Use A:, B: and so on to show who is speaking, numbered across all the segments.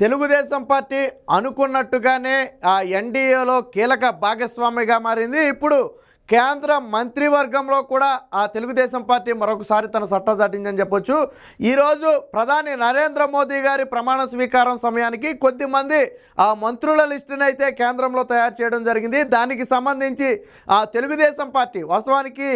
A: Telugu Desam party అనుకున్నట్టుగానే ఆ ఎన్డీఏలో కీలక భాగస్వామిగా మారింది. ఇప్పుడు కేంద్ర మంత్రివర్గంలో కూడా ఆ తెలుగుదేశం పార్టీ మరొకసారి తన సట్టా చాటిందని చెప్పొచ్చు. ఈరోజు ప్రధాని నరేంద్ర మోదీ గారి ప్రమాణ స్వీకారం సమయానికి కొద్దిమంది ఆ మంత్రుల లిస్టుని అయితే కేంద్రంలో తయారు చేయడం జరిగింది. దానికి సంబంధించి ఆ తెలుగుదేశం పార్టీ వాస్తవానికి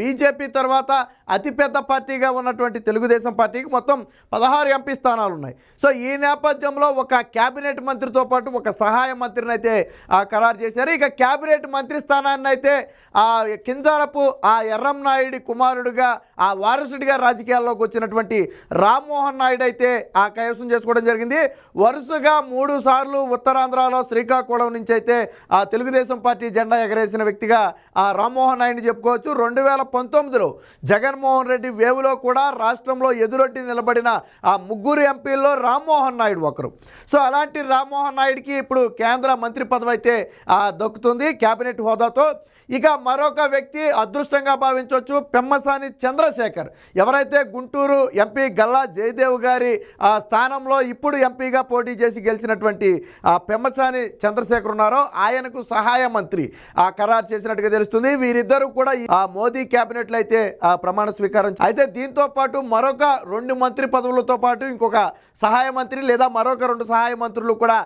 A: బీజేపీ తర్వాత అతిపెద్ద పార్టీగా ఉన్నటువంటి తెలుగుదేశం పార్టీకి మొత్తం పదహారు ఎంపీ స్థానాలు ఉన్నాయి. సో ఈ నేపథ్యంలో ఒక క్యాబినెట్ మంత్రితో పాటు ఒక సహాయ మంత్రిని అయితే ఖరారు చేశారు. ఇక క్యాబినెట్ మంత్రి స్థానాన్ని అయితే ఆ కింజారపు ఆ ఎర్రం నాయుడి కుమారుడిగా ఆ వారసుడిగా రాజకీయాల్లోకి వచ్చినటువంటి రామ్మోహన్ నాయుడు అయితే ఆ కైవసం చేసుకోవడం జరిగింది. వరుసగా మూడు సార్లు ఉత్తరాంధ్రలో శ్రీకాకుళం నుంచి అయితే ఆ తెలుగుదేశం పార్టీ జెండా ఎగరేసిన వ్యక్తిగా ఆ రామ్మోహన్ నాయుడిని చెప్పుకోవచ్చు. రెండు వేల పంతొమ్మిదిలో జగన్మోహన్ రెడ్డి వేవులో కూడా రాష్ట్రంలో ఎదురొడ్డి నిలబడిన ఆ ముగ్గురు ఎంపీల్లో రామ్మోహన్ నాయుడు ఒకరు. సో అలాంటి రామ్మోహన్ నాయుడికి ఇప్పుడు కేంద్ర మంత్రి పదవి అయితే దక్కుతుంది. కేబినెట్ హోదాతో. ఇక మరొక వ్యక్తి అదృష్టంగా భావించవచ్చు. పెమ్మసాని చంద్రశేఖర్. ఎవరైతే గుంటూరు ఎంపీ గల్లా జయదేవ్ గారి ఆ స్థానంలో ఇప్పుడు ఎంపీగా పోటీ చేసి గెలిచినటువంటి ఆ పెమ్మసాని చంద్రశేఖర్ ఉన్నారో ఆయనకు సహాయ మంత్రి ఆ ఖరారు చేసినట్టుగా తెలుస్తుంది. వీరిద్దరూ కూడా ఆ మోదీ క్యాబినెట్లో అయితే ప్రమాణ స్వీకారం అయితే దీంతో పాటు మరొక రెండు మంత్రి పదవులతో పాటు ఇంకొక సహాయ మంత్రి లేదా మరొక రెండు సహాయ మంత్రులు కూడా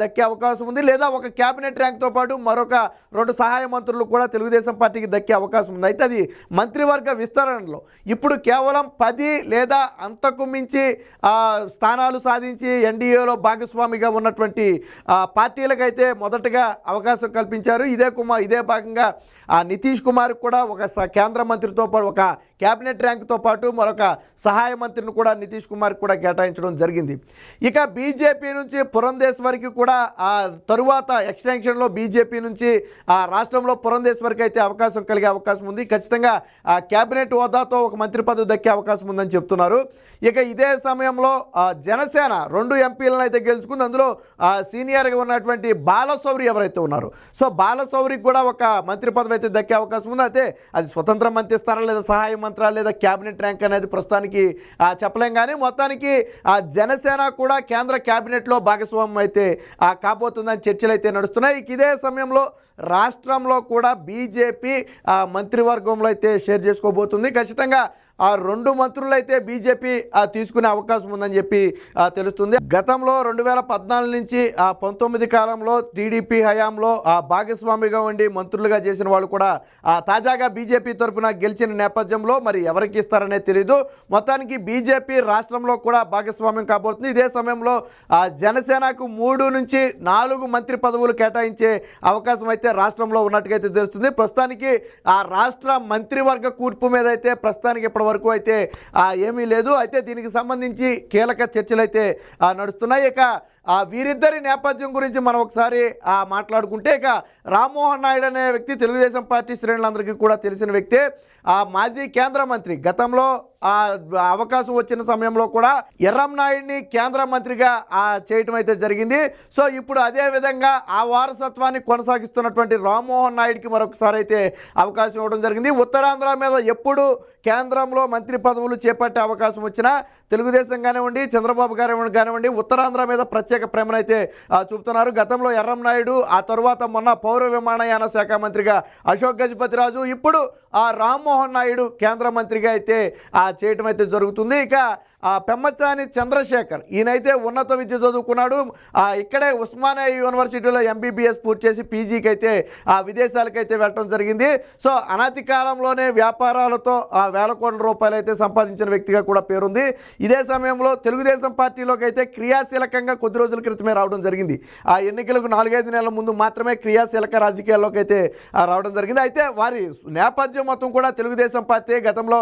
A: దక్కే అవకాశం ఉంది. లేదా ఒక క్యాబినెట్ ర్యాంక్తో పాటు మరొక రెండు సహాయ మంత్రులు కూడా తెలుగుదేశం పార్టీకి దక్కే అవకాశం ఉంది. అయితే అది మంత్రివర్గ విస్తరణలో. ఇప్పుడు కేవలం పది లేదా అంతకు మించి ఆ, స్థానాలు సాధించి ఎన్డీఏలో భాగస్వామిగా ఉన్నటువంటి పార్టీలకైతే మొదటగా అవకాశం కల్పించారు. ఇదే కుమార్ ఇదే భాగంగా ఆ నితీష్ కుమార్ కూడా ఒక కేంద్ర మంత్రితో పాటు ఒక క్యాబినెట్ ర్యాంక్తో పాటు మరొక సహాయ మంత్రిని కూడా నితీష్ కుమార్ కూడా కేటాయించడం జరిగింది. ఇక బీజేపీ నుంచి పురంధేశ్వరికి కూడా ఆ తరువాత ఎక్స్టెన్షన్లో బీజేపీ నుంచి ఆ రాష్ట్రంలో పురంధేశ్వరికి అయితే అవకాశం కలిగే అవకాశం ఉంది. ఖచ్చితంగా ఆ క్యాబినెట్ హోదాతో ఒక మంత్రి పదవి దక్కే అవకాశం ఉందని చెప్తున్నారు. ఇక ఇదే సమయంలో ఆ జనసేన రెండు ఎంపీలను అయితే గెలుచుకుంది. అందులో సీనియర్గా ఉన్నటువంటి బాలశౌరి ఎవరైతే ఉన్నారు. సో బాలశౌరికి కూడా ఒక మంత్రి పదవి అయితే దక్కే అవకాశం ఉంది. అయితే అది స్వతంత్ర మంత్రి స్థానం లేదా సహాయ మంత్రా లేదా క్యాబినెట్ ర్యాంక్ అనేది ప్రస్తుతానికి చెప్పలేం. కానీ మొత్తానికి ఆ జనసేన కూడా కేంద్ర క్యాబినెట్లో భాగస్వామ్యం అయితే కాబోతుందని చర్చలు అయితే నడుస్తున్నాయి. ఇక ఇదే సమయంలో రాష్ట్రంలో కూడా బీజేపీ మంత్రివర్గంలో అయితే షేర్ చేసుకోబోతుంది. ఖచ్చితంగా ఆ రెండు మంత్రులు అయితే బీజేపీ తీసుకునే అవకాశం ఉందని చెప్పి తెలుస్తుంది. గతంలో రెండు వేల పద్నాలుగు నుంచి ఆ పంతొమ్మిది కాలంలో టీడీపీ హయాంలో ఆ భాగస్వామిగా ఉండి మంత్రులుగా చేసిన వాళ్ళు కూడా ఆ, తాజాగా బీజేపీ తరఫున గెలిచిన నేపథ్యంలో మరి ఎవరికి ఇస్తారనే తెలియదు మొత్తానికి బీజేపీ రాష్ట్రంలో కూడా భాగస్వామ్యం కాబోతుంది. ఇదే సమయంలో ఆ, జనసేనకు మూడు నుంచి నాలుగు మంత్రి పదవులు కేటాయించే అవకాశం అయితే రాష్ట్రంలో ఉన్నట్టుగా అయితే తెలుస్తుంది. ప్రస్తుతానికి ఆ రాష్ట్ర మంత్రివర్గ కూర్పు మీద అయితే ప్రస్తుతానికి ఇప్పటి వరకు అయితే ఏమీ లేదు. అయితే దీనికి సంబంధించి కీలక చర్చలు అయితే ఆ, నడుస్తున్నాయి. ఇక ఆ వీరిద్దరి నేపథ్యం గురించి మనం ఒకసారి మాట్లాడుకుంటే ఇక రామ్మోహన్ నాయుడు అనే వ్యక్తి తెలుగుదేశం పార్టీ శ్రేణులందరికీ కూడా తెలిసిన వ్యక్తే ఆ మాజీ కేంద్ర మంత్రి గతంలో ఆ అవకాశం వచ్చిన సమయంలో కూడా ఎర్రం నాయుడిని కేంద్ర మంత్రిగా ఆ చేయటం అయితే జరిగింది. సో ఇప్పుడు అదే విధంగా ఆ వారసత్వాన్ని కొనసాగిస్తున్నటువంటి రామ్మోహన్ నాయుడికి మరొకసారి అయితే అవకాశం ఇవ్వడం జరిగింది. ఉత్తరాంధ్ర మీద ఎప్పుడు కేంద్రంలో మంత్రి పదవులు చేపట్టే అవకాశం వచ్చినా తెలుగుదేశం కానివ్వండి చంద్రబాబు గారు కానివ్వండి ఉత్తరాంధ్ర మీద ప్రత్యేక ప్రేమనైతే అయితే చూపుతున్నారు. గతంలో ఎర్రం నాయుడు ఆ తరువాత మొన్న పౌర విమానయాన శాఖ మంత్రిగా అశోక్ గజపతిరాజు ఇప్పుడు ఆ రామ్మోహన్ నాయుడు కేంద్ర మంత్రిగా అయితే ఆ చేయటం అయితే జరుగుతుంది. ఇక ఆ పెమ్మచాని చంద్రశేఖర్. ఈయనైతే ఉన్నత విద్య చదువుకున్నాడు. ఇక్కడే ఉస్మానియా యూనివర్సిటీలో ఎంబీబీఎస్ పూర్తి చేసి పీజీకి అయితే ఆ విదేశాలకైతే వెళ్ళటం జరిగింది. సో అనతి కాలంలోనే వ్యాపారాలతో ఆ వేల కోట్ల రూపాయలు అయితే సంపాదించిన వ్యక్తిగా కూడా పేరుంది. ఇదే సమయంలో తెలుగుదేశం పార్టీలోకి అయితే క్రియాశీలకంగా కొద్ది రోజుల క్రితమే రావడం జరిగింది. ఆ ఎన్నికలకు నాలుగైదు నెలల ముందు మాత్రమే క్రియాశీలక రాజకీయాల్లోకి అయితే రావడం జరిగింది. అయితే వారి నేపథ్యం మొత్తం కూడా తెలుగుదేశం పార్టీ గతంలో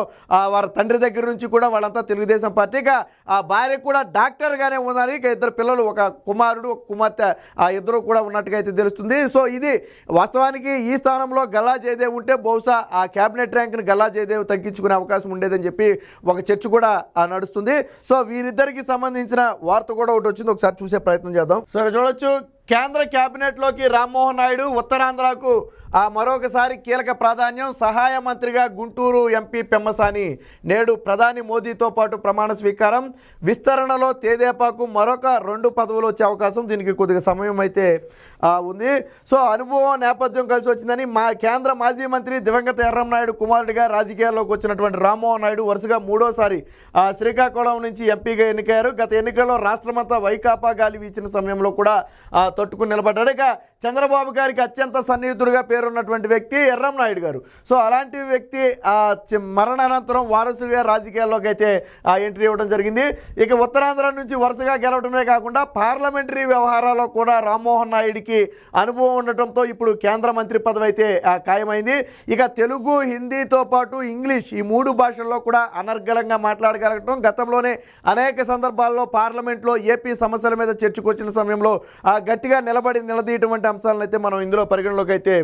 A: వారి తండ్రి దగ్గర నుంచి కూడా వాళ్ళంతా తెలుగుదేశం పార్టీ పార్టీగా ఆ భార్య కూడా డాక్టర్గానే ఉన్నారు. ఇక ఇద్దరు పిల్లలు ఒక కుమారుడు ఒక కుమార్తె ఆ ఇద్దరు కూడా ఉన్నట్టుగా అయితే తెలుస్తుంది. సో ఇది వాస్తవానికి ఈ స్థానంలో గల్లా జయదేవ్ ఉంటే బహుశా ఆ క్యాబినెట్ ర్యాంక్ని గల్లా జయదేవ్ తగ్గించుకునే అవకాశం ఉండేదని చెప్పి ఒక చర్చ కూడా నడుస్తుంది. సో వీరిద్దరికి సంబంధించిన వార్త కూడా ఒకటి వచ్చింది. ఒకసారి చూసే ప్రయత్నం చేద్దాం. సో చూడొచ్చు కేంద్ర కేబినెట్లోకి రామ్మోహన్ నాయుడు ఉత్తరాంధ్రకు ఆ మరొకసారి కీలక ప్రాధాన్యం సహాయ మంత్రిగా గుంటూరు ఎంపీ పెమ్మసాని నేడు ప్రధాని మోదీతో పాటు ప్రమాణ స్వీకారం. విస్తరణలో తేదేపాకు మరొక రెండు పదవులు వచ్చే అవకాశం దీనికి కొద్దిగా సమయం అయితే ఉంది. సో అనుభవం నేపథ్యం కలిసి వచ్చిందని మా కేంద్ర మాజీ మంత్రి దివంగత ఎర్రం నాయుడు కుమారుడిగా రాజకీయాల్లోకి వచ్చినటువంటి రామ్మోహన్ నాయుడు వరుసగా మూడోసారి శ్రీకాకుళం నుంచి ఎంపీగా ఎన్నికయ్యారు. గత ఎన్నికల్లో రాష్ట్రమంతా వైకాపా గాలి వీచిన సమయంలో కూడా తట్టుకుని నిలబడ్డాడు. ఇక చంద్రబాబు గారికి అత్యంత సన్నిహితుడిగా పేరున్నటువంటి వ్యక్తి ఎర్రం నాయుడు గారు. సో అలాంటి వ్యక్తి ఆ, చి- మరణానంతరం వారసుడిగా రాజకీయాల్లోకి అయితే ఎంట్రీ ఇవ్వడం జరిగింది. ఇక ఉత్తరాంధ్ర నుంచి వరుసగా గెలవడమే కాకుండా పార్లమెంటరీ వ్యవహారాల్లో కూడా రామ్మోహన్ నాయుడికి అనుభవం ఉండటంతో ఇప్పుడు కేంద్ర మంత్రి పదవి అయితే ఖాయమైంది. ఇక తెలుగు హిందీతో పాటు ఇంగ్లీష్ ఈ మూడు భాషల్లో కూడా అనర్గళంగా మాట్లాడగలగటం గతంలోనే అనేక సందర్భాల్లో పార్లమెంట్లో ఏపీ సమస్యల మీద చర్చకు వచ్చిన సమయంలో గట్టిగా నిలబడి నిలదీయటం వంటి అంశాలను అయితే మనం ఇందులో పరిగణలోకి అయితే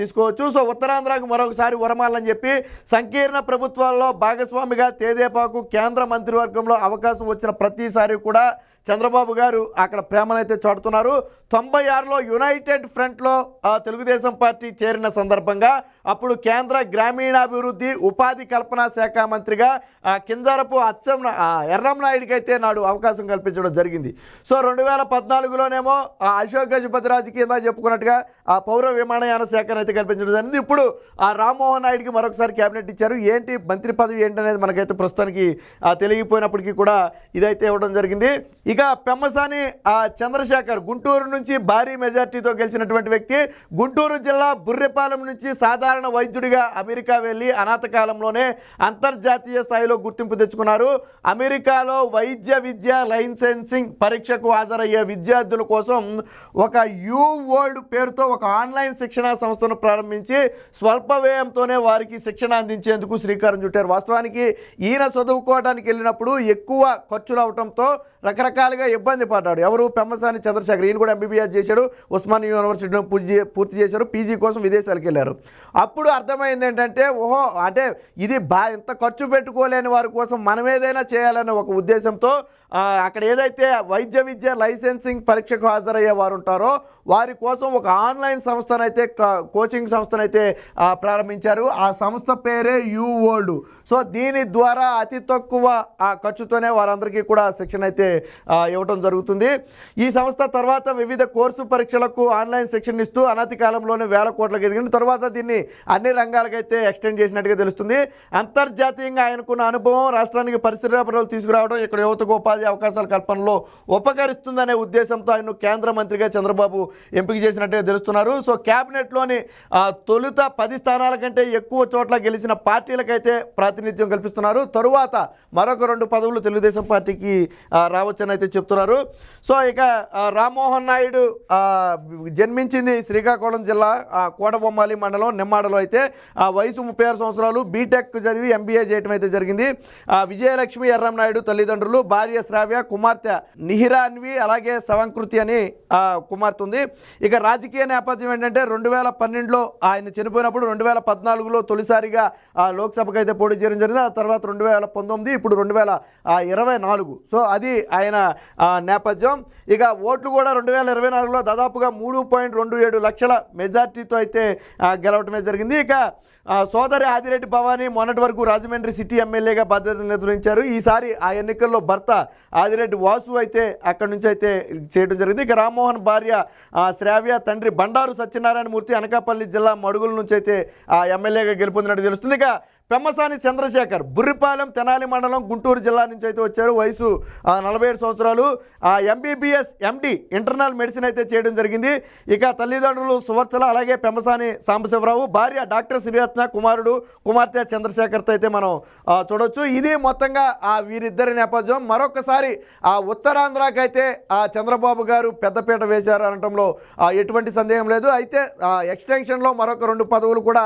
A: తీసుకోవచ్చు. సో ఉత్తరాంధ్రకు మరొకసారి వరమాలని చెప్పి సంకీర్ణ ప్రభుత్వాల్లో భాగస్వామిగా తేదేపాకు కేంద్ర మంత్రివర్గంలో అవకాశం వచ్చిన ప్రతిసారి కూడా చంద్రబాబు గారు అక్కడ ప్రేమనైతే చాటుతున్నారు. తొంభై ఆరులో యునైటెడ్ ఫ్రంట్లో తెలుగుదేశం పార్టీ చేరిన సందర్భంగా అప్పుడు కేంద్ర గ్రామీణాభివృద్ధి ఉపాధి కల్పన శాఖ మంత్రిగా కింజారపు అచ్చం ఆ, ఎర్రం నాయుడికి అయితే నాడు అవకాశం కల్పించడం జరిగింది. సో రెండు వేల పద్నాలుగులోనేమో ఆ, అశోక్ గజపతిరాజు కింద చెప్పుకున్నట్టుగా ఆ పౌర విమానయాన శాఖను అయితే కల్పించడం జరిగింది. ఇప్పుడు ఆ రామ్మోహన్ నాయుడికి మరొకసారి కేబినెట్ ఇచ్చారు. ఏంటి మంత్రి పదవి ఏంటనేది మనకైతే ప్రస్తుతానికి తెలియపోయినప్పటికీ తెలియకపోయినప్పటికీ కూడా ఇదైతే ఇవ్వడం జరిగింది. ఇక పెమ్మసాని ఆ, చంద్రశేఖర్ గుంటూరు నుంచి భారీ మెజార్టీతో గెలిచినటువంటి వ్యక్తి గుంటూరు జిల్లా బుర్రెపాలెం నుంచి సాధారణ వైద్యుడిగా అమెరికా వెళ్ళి అనాథ కాలంలోనే అంతర్జాతీయ స్థాయిలో గుర్తింపు తెచ్చుకున్నారు. అమెరికాలో వైద్య విద్య లైసెన్సింగ్ పరీక్షకు హాజరయ్యే విద్యార్థుల కోసం ఒక యూ వరల్డ్ పేరుతో ఒక ఆన్లైన్ శిక్షణా సంస్థను ప్రారంభించి స్వల్ప వ్యయంతోనే వారికి శిక్షణ అందించేందుకు శ్రీకారం చుట్టారు. వాస్తవానికి ఈయన చదువుకోవడానికి వెళ్ళినప్పుడు ఎక్కువ ఖర్చులు అవడంతో రకరకాలుగా ఇబ్బంది పడ్డాడు. ఎవరు? పెమ్మసాని చంద్రశేఖర్. ఈయన కూడా ఎంబీబీఎస్ చేశాడు. ఉస్మాని యూనివర్సిటీలో పూర్తి పూర్తి చేశారు. పీజీ కోసం విదేశాలకు వెళ్ళారు. అప్పుడు అర్థమైంది ఏంటంటే ఓహో అంటే ఇది బా ఇంత ఖర్చు పెట్టుకోలేని వారి కోసం మనం ఏదైనా చేయాలనే ఒక ఉద్దేశంతో అక్కడ ఏదైతే వైద్య విద్య లైసెన్సింగ్ పరీక్షకు హాజరయ్యే వారు ఉంటారో వారి కోసం ఒక ఆన్లైన్ సంస్థనైతే కోచింగ్ సంస్థనైతే ప్రారంభించారు. ఆ సంస్థ పేరే యూ వరల్డ్. సో దీని ద్వారా అతి తక్కువ ఆ ఖర్చుతోనే వారందరికీ కూడా శిక్షణ అయితే ఇవ్వడం ఇవ్వటం జరుగుతుంది. ఈ సంస్థ తర్వాత వివిధ కోర్సు పరీక్షలకు ఆన్లైన్ శిక్షణ ఇస్తూ అనతి కాలంలోనే వేల కోట్లకు ఎదిగింది తర్వాత దీన్ని అన్ని రంగాలకైతే ఎక్స్టెండ్ చేసినట్టుగా తెలుస్తుంది. అంతర్జాతీయంగా ఆయనకున్న అనుభవం రాష్ట్రానికి పరిశ్రమలు తీసుకురావడం ఇక్కడ యువతకు ఉపాధి అవకాశాల కల్పనలో ఉపకరిస్తుందనే ఉద్దేశంతో ఆయన కేంద్ర మంత్రిగా చంద్రబాబు ఎంపిక చేసినట్టుగా తెలుస్తున్నారు. సో క్యాబినెట్లోని తొలుత పది స్థానాల కంటే ఎక్కువ చోట్ల గెలిచిన పార్టీలకైతే ప్రాతినిధ్యం కల్పిస్తున్నారు. తరువాత మరొక రెండు పదవులు తెలుగుదేశం పార్టీకి రావచ్చని అయితే చెప్తున్నారు. సో ఇక రామ్మోహన్ నాయుడు జన్మించింది శ్రీకాకుళం జిల్లా కోటబొమ్మాలి మండలం నిమ్మాడలో అయితే ఆ వయసు ముప్పై ఆరు సంవత్సరాలు బీటెక్ చదివి ఎంబీఏ చేయడం అయితే జరిగింది. విజయలక్ష్మి ఎర్రం నాయుడు తల్లిదండ్రులు భార్య శ్రావ్య కుమార్తె నిహిరాన్వి అలాగే సవంకృతి అని కుమార్తె ఉంది. ఇక రాజకీయ నేపథ్యం ఏంటంటే రెండు వేల పన్నెండులో ఆయన చనిపోయినప్పుడు రెండు వేల పద్నాలుగులో తొలిసారిగా లోక్సభకు అయితే పోటీ చేయడం జరిగింది. ఆ తర్వాత రెండు వేల పంతొమ్మిది ఇప్పుడు రెండు వేల ఇరవై నాలుగు. సో అది ఆయన నేపథ్యం. ఇక ఓట్లు కూడా రెండు వేల ఇరవై నాలుగులో దాదాపుగా మూడు పాయింట్ రెండు ఏడు లక్షల మెజార్టీతో అయితే గెలవటమే జరిగింది. ఇక సోదరి ఆదిరెడ్డి భవానీ మొన్నటి వరకు రాజమండ్రి సిటీ ఎమ్మెల్యేగా బాధ్యతలు నిర్వహించారు. ఈసారి ఆ ఎన్నికల్లో భర్త ఆదిరెడ్డి వాసు అయితే అక్కడి నుంచి అయితే చేయడం జరిగింది. ఇక రామ్మోహన్ భార్య శ్రావ్య తండ్రి బండారు సత్యనారాయణ మూర్తి అనకాపల్లి జిల్లా మడుగుల నుంచి అయితే ఆ ఎమ్మెల్యేగా గెలుపొందినట్టు తెలుస్తుంది. ఇక పెమ్మసాని చంద్రశేఖర్ బుర్రిపాలెం తెనాలి మండలం గుంటూరు జిల్లా నుంచి అయితే వచ్చారు. వయసు ఆ, నలభై ఏడు సంవత్సరాలు. ఎంబీబీఎస్ ఎండి ఇంటర్నల్ మెడిసిన్ అయితే చేయడం జరిగింది. ఇక తల్లిదండ్రులు సువర్చల అలాగే పెమ్మసాని సాంబశివరావు భార్య డాక్టర్ శ్రీరత్న కుమారుడు కుమార్తె చంద్రశేఖర్తో అయితే మనం చూడవచ్చు చూడొచ్చు. ఇది మొత్తంగా ఆ వీరిద్దరి నేపథ్యం. మరొకసారి ఆ ఉత్తరాంధ్రకైతే ఆ చంద్రబాబు గారు పెద్దపీట వేశారు అనటంలో ఎటువంటి సందేహం లేదు. అయితే ఆ, ఎక్స్టెన్షన్లో మరొక రెండు పదవులు కూడా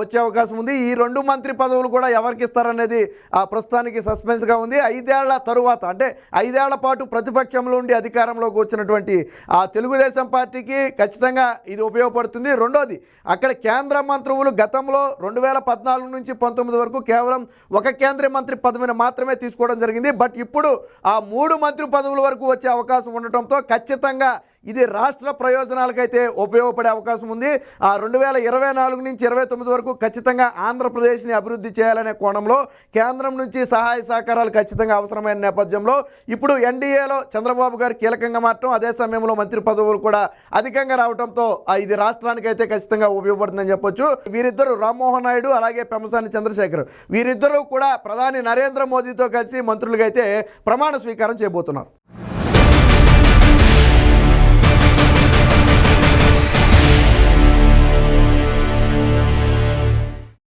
A: వచ్చే అవకాశం ఉంది. ఈ రెండు మంత్రి పదవులు కూడా ఎవరికి ఇస్తారనేది ఆ, ప్రస్తుతానికి సస్పెన్స్గా ఉంది. ఐదేళ్ళ తరువాత అంటే ఐదేళ్ళ పాటు ప్రతిపక్షంలో ఉండి అధికారంలోకి వచ్చినటువంటి ఆ తెలుగుదేశం పార్టీకి ఖచ్చితంగా ఇది ఉపయోగపడుతుంది. రెండోది అక్కడ కేంద్ర మంత్రులు గతంలో రెండు వేల పద్నాలుగు నుంచి పంతొమ్మిది వరకు కేవలం ఒక కేంద్ర మంత్రి పదవిని మాత్రమే తీసుకోవడం జరిగింది. బట్ ఇప్పుడు ఆ మూడు మంత్రి పదవుల వరకు వచ్చే అవకాశం ఉండటంతో ఖచ్చితంగా ఇది రాష్ట్ర ప్రయోజనాలకైతే ఉపయోగపడే అవకాశం ఉంది. ఆ రెండు వేల ఇరవై నాలుగు నుంచి ఇరవై తొమ్మిది వరకు ఖచ్చితంగా ఆంధ్రప్రదేశ్ని అభివృద్ధి చేయాలనే కోణంలో కేంద్రం నుంచి సహాయ సహకారాలు ఖచ్చితంగా అవసరమైన నేపథ్యంలో ఇప్పుడు ఎన్డీఏలో చంద్రబాబు గారు కీలకంగా మారటం అదే సమయంలో మంత్రి పదవులు కూడా అధికంగా రావడంతో ఇది రాష్ట్రానికైతే ఖచ్చితంగా ఉపయోగపడుతుందని చెప్పొచ్చు. వీరిద్దరు రామ్మోహన్ నాయుడు అలాగే పెమసాని చంద్రశేఖర్. వీరిద్దరూ కూడా ప్రధాని నరేంద్ర మోదీతో కలిసి మంత్రులుగా అయితే ప్రమాణ స్వీకారం చేయబోతున్నారు.